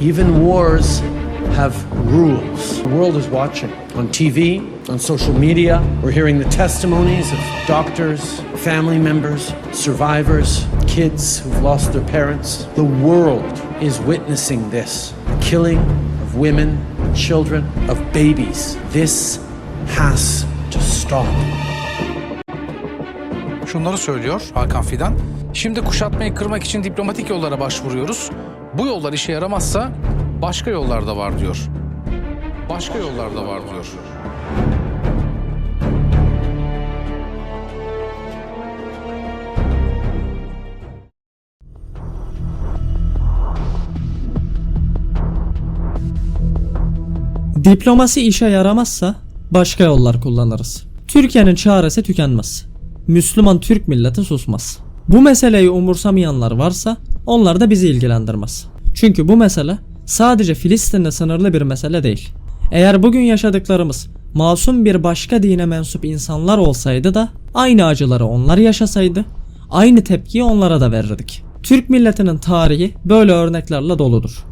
Even wars have rules. The world is watching on TV, on social media. We're hearing the testimonies of doctors, family members, survivors, kids who've lost their parents. The world is witnessing this the killing of women, children, of babies. This has to stop. Şunları söylüyor Hakan Fidan. Şimdi kuşatmayı kırmak için diplomatik yollara başvuruyoruz. Bu yollar işe yaramazsa başka yollar da var diyor. Başka yollar da var diyor. Diplomasi işe yaramazsa başka yollar kullanırız. Türkiye'nin çaresi tükenmez. Müslüman Türk milleti susmaz. Bu meseleyi umursamayanlar varsa onlar da bizi ilgilendirmez. Çünkü bu mesele sadece Filistin'le sınırlı bir mesele değil. Eğer bugün yaşadıklarımız masum bir başka dine mensup insanlar olsaydı da aynı acıları onlar yaşasaydı aynı tepkiyi onlara da verirdik. Türk milletinin tarihi böyle örneklerle doludur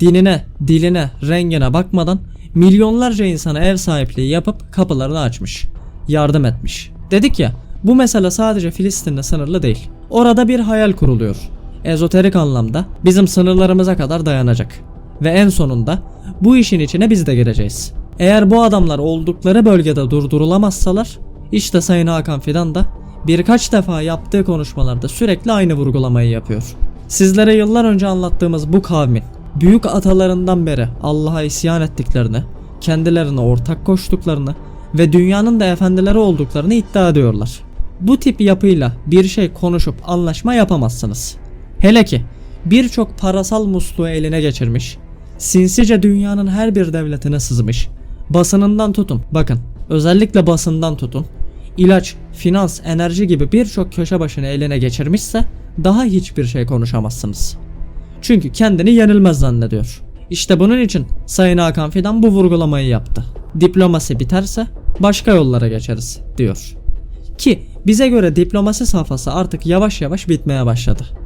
dinine, diline, rengine bakmadan milyonlarca insana ev sahipliği yapıp kapılarını açmış, yardım etmiş. Dedik ya, bu mesele sadece Filistin'le sınırlı değil. Orada bir hayal kuruluyor. Ezoterik anlamda bizim sınırlarımıza kadar dayanacak. Ve en sonunda bu işin içine biz de gireceğiz. Eğer bu adamlar oldukları bölgede durdurulamazsalar, işte Sayın Hakan Fidan da birkaç defa yaptığı konuşmalarda sürekli aynı vurgulamayı yapıyor. Sizlere yıllar önce anlattığımız bu kavmin büyük atalarından beri Allah'a isyan ettiklerini, kendilerine ortak koştuklarını ve dünyanın da efendileri olduklarını iddia ediyorlar. Bu tip yapıyla bir şey konuşup anlaşma yapamazsınız. Hele ki birçok parasal musluğu eline geçirmiş, sinsice dünyanın her bir devletine sızmış, basınından tutun, bakın özellikle basından tutun, ilaç, finans, enerji gibi birçok köşe başını eline geçirmişse daha hiçbir şey konuşamazsınız. Çünkü kendini yenilmez zannediyor. İşte bunun için Sayın Hakan Fidan bu vurgulamayı yaptı. Diplomasi biterse başka yollara geçeriz diyor. Ki bize göre diplomasi safhası artık yavaş yavaş bitmeye başladı.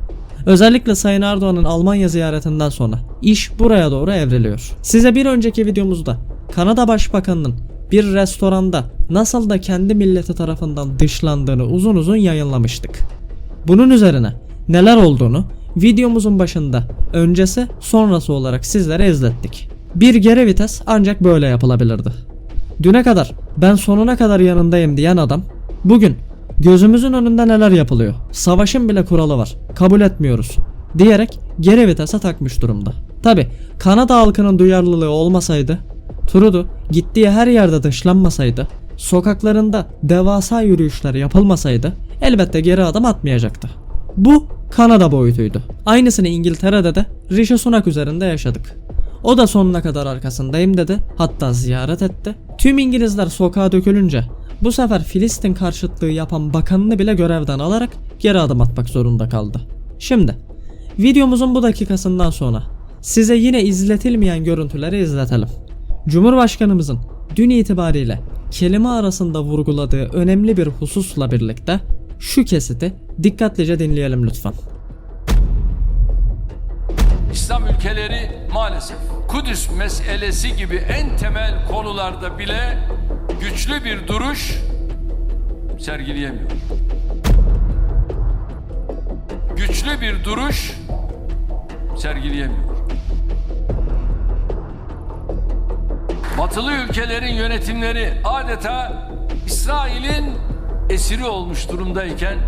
Özellikle Sayın Erdoğan'ın Almanya ziyaretinden sonra iş buraya doğru evriliyor. Size bir önceki videomuzda Kanada Başbakanı'nın bir restoranda nasıl da kendi milleti tarafından dışlandığını uzun uzun yayınlamıştık. Bunun üzerine neler olduğunu videomuzun başında öncesi sonrası olarak sizlere izlettik. Bir geri vites ancak böyle yapılabilirdi. Düne kadar ben sonuna kadar yanındayım diyen adam bugün gözümüzün önünde neler yapılıyor? Savaşın bile kuralı var. Kabul etmiyoruz diyerek geri vitese takmış durumda. Tabi Kanada halkının duyarlılığı olmasaydı Trudeau gittiği her yerde dışlanmasaydı sokaklarında devasa yürüyüşler yapılmasaydı elbette geri adım atmayacaktı. Bu Kanada boyutuydu. Aynısını İngiltere'de de Rishi Sunak üzerinde yaşadık. O da sonuna kadar arkasındayım dedi. Hatta ziyaret etti. Tüm İngilizler sokağa dökülünce bu sefer Filistin karşıtlığı yapan bakanını bile görevden alarak geri adım atmak zorunda kaldı. Şimdi videomuzun bu dakikasından sonra size yine izletilmeyen görüntüleri izletelim. Cumhurbaşkanımızın dün itibariyle kelime arasında vurguladığı önemli bir hususla birlikte şu kesiti dikkatlice dinleyelim lütfen. İslam ülkeleri maalesef Kudüs meselesi gibi en temel konularda bile güçlü bir duruş sergileyemiyor. Güçlü bir duruş sergileyemiyor. Batılı ülkelerin yönetimleri adeta İsrail'in esiri olmuş durumdayken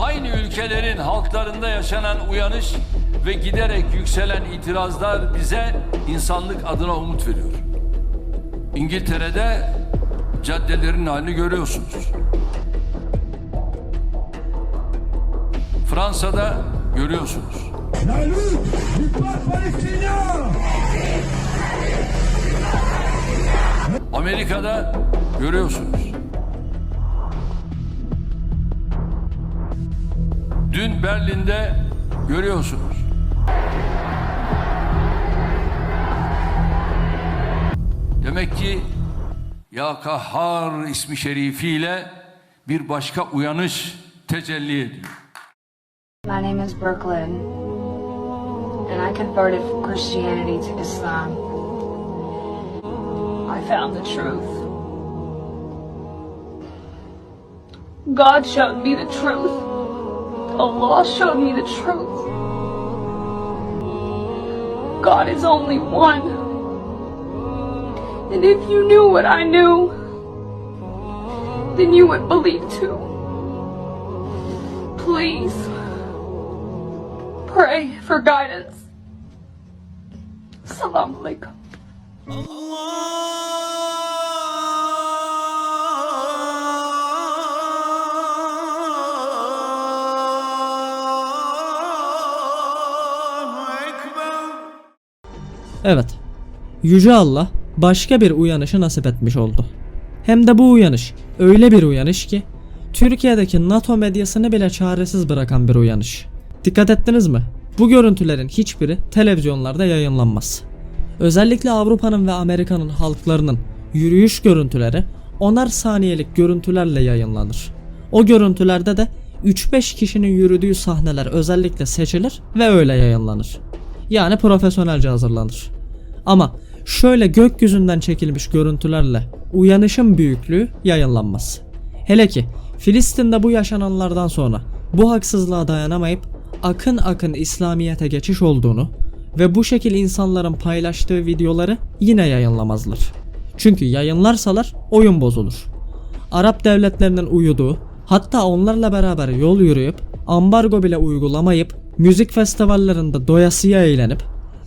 aynı ülkelerin halklarında yaşanan uyanış ve giderek yükselen itirazlar bize insanlık adına umut veriyor. İngiltere'de caddelerin halini görüyorsunuz. Fransa'da görüyorsunuz. Amerika'da görüyorsunuz. Dün Berlin'de görüyorsunuz. Demek ki Ya Kahhar ismi şerifiyle bir başka uyanış tecelli ediyor. My name is Brooklyn. and I converted from Christianity to Islam. I found the truth. God showed me the truth. Allah showed me the truth. God is only one. And if you knew what I knew, then you would believe too. Please pray for guidance. Assalamu alaikum. Evet. Yüce Allah başka bir uyanışı nasip etmiş oldu. Hem de bu uyanış öyle bir uyanış ki Türkiye'deki NATO medyasını bile çaresiz bırakan bir uyanış. Dikkat ettiniz mi? Bu görüntülerin hiçbiri televizyonlarda yayınlanmaz. Özellikle Avrupa'nın ve Amerika'nın halklarının yürüyüş görüntüleri onar saniyelik görüntülerle yayınlanır. O görüntülerde de 3-5 kişinin yürüdüğü sahneler özellikle seçilir ve öyle yayınlanır. Yani profesyonelce hazırlanır. Ama şöyle gökyüzünden çekilmiş görüntülerle uyanışın büyüklüğü yayınlanmaz. Hele ki Filistin'de bu yaşananlardan sonra bu haksızlığa dayanamayıp akın akın İslamiyet'e geçiş olduğunu ve bu şekil insanların paylaştığı videoları yine yayınlamazlar. Çünkü yayınlarsalar oyun bozulur. Arap devletlerinin uyuduğu, hatta onlarla beraber yol yürüyüp, ambargo bile uygulamayıp, müzik festivallerinde doyasıya eğlenip,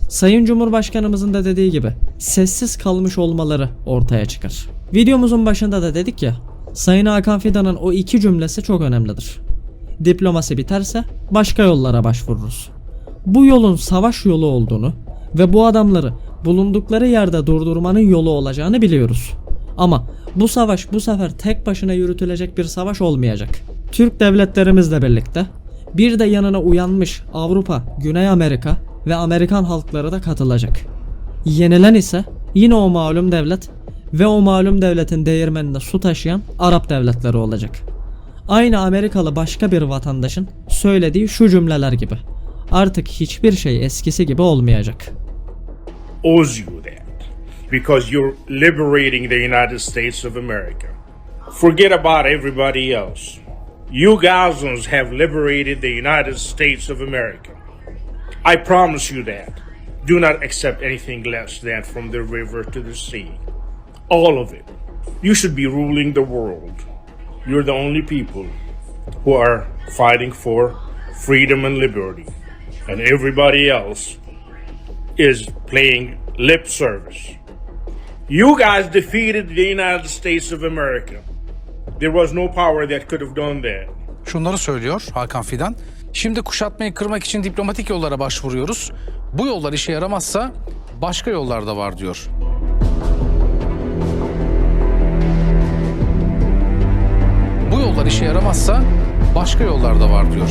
Sayın Cumhurbaşkanımızın da dediği gibi sessiz kalmış olmaları ortaya çıkar. Videomuzun başında da dedik ya, Sayın Hakan Fidan'ın o iki cümlesi çok önemlidir. Diplomasi biterse başka yollara başvururuz. Bu yolun savaş yolu olduğunu ve bu adamları bulundukları yerde durdurmanın yolu olacağını biliyoruz. Ama bu savaş bu sefer tek başına yürütülecek bir savaş olmayacak. Türk devletlerimizle birlikte bir de yanına uyanmış Avrupa, Güney Amerika ve Amerikan halkları da katılacak. Yenilen ise yine o malum devlet ve o malum devletin değirmeninde su taşıyan Arap devletleri olacak. Aynı Amerikalı başka bir vatandaşın söylediği şu cümleler gibi. Artık hiçbir şey eskisi gibi olmayacak. owes you that because you're liberating the United States of America. Forget about everybody else. You Gazans have liberated the United States of America. I promise you that. Do not accept anything less than from the river to the sea. All of it. You should be ruling the world. You're the only people who are fighting for freedom and liberty. And everybody else is playing lip service. You guys defeated the United States of America. There was no power that could have done that. Şunları söylüyor Hakan Fidan. Şimdi kuşatmayı kırmak için diplomatik yollara başvuruyoruz. Bu yollar işe yaramazsa başka yollar da var diyor. Bu yollar işe yaramazsa başka yollar da var diyor.